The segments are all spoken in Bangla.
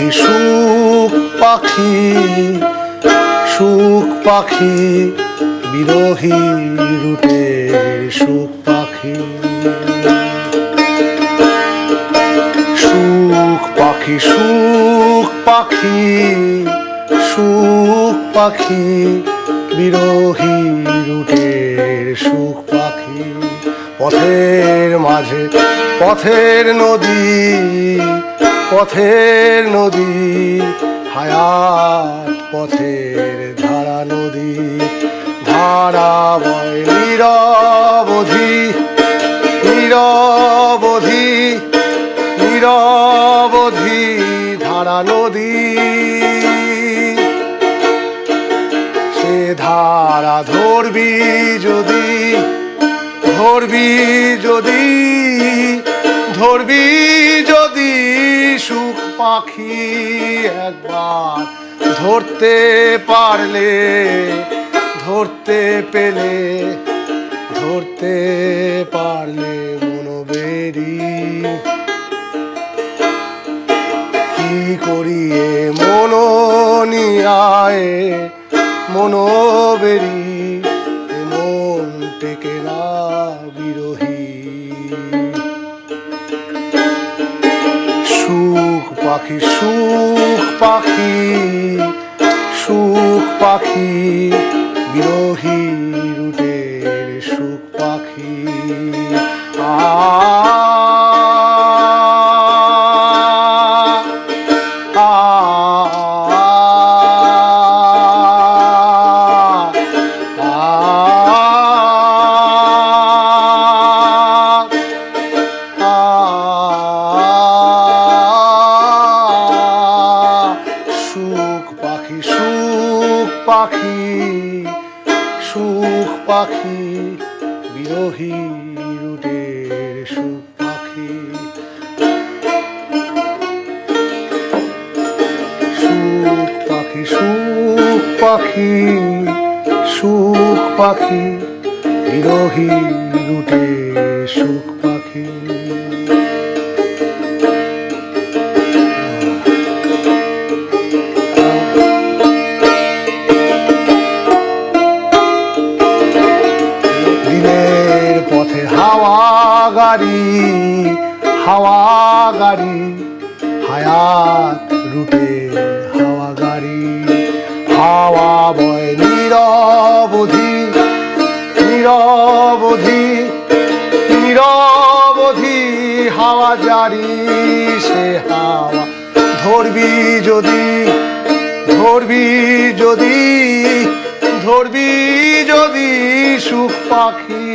পাখি, সুখ পাখি সুখ পাখি, বিরোহী রুটের সুখ পাখি। সুখ পাখি সুখ পাখি সুখ পাখি, বিরোহী রুটের সুখ পাখি। পথের মাঝে, পথের নদী পথের নদী, হায়াত পথের ধারা নদী ধারা বয় নিরবধি নিরবধি নিরবধি ধারা নদী। সে ধারা ধরবি যদি ধরবি যদি, ধরবি পাখি একবার ধরতে পারলে ধরতে পেলে ধরতে পারলে মনোবেরি কি করিয়ে মনো নিয়ায় মনোবেরি পাখি সুখ পাখি সুখ পাখি বিরোহী পাখি, সুখ পাখি সুখ পাখি, বিরোহী রুটের সুখ পাখি। সুখ পাখি সুখ পাখি সুখ পাখি, বিরোহী রুটে সুখ গাড়ি, হাওয়া গাড়ি, হায়াত রুটে হাওয়া গাড়ি, হাওয়া বয় নিরবধি নিরবধি নিরবধি, হাওয়া জারি, সে হাওয়া ধরবি যদি ধরবি যদি ধরবি যদি সুখ পাখি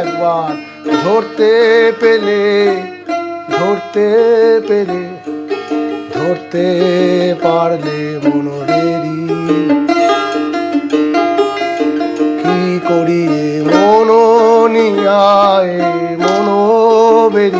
একবার ধরতে পেলে ধরতে পেলে ধরতে পারলে মনোরেরি কি করি মনো নিয়ায় মনোবেরি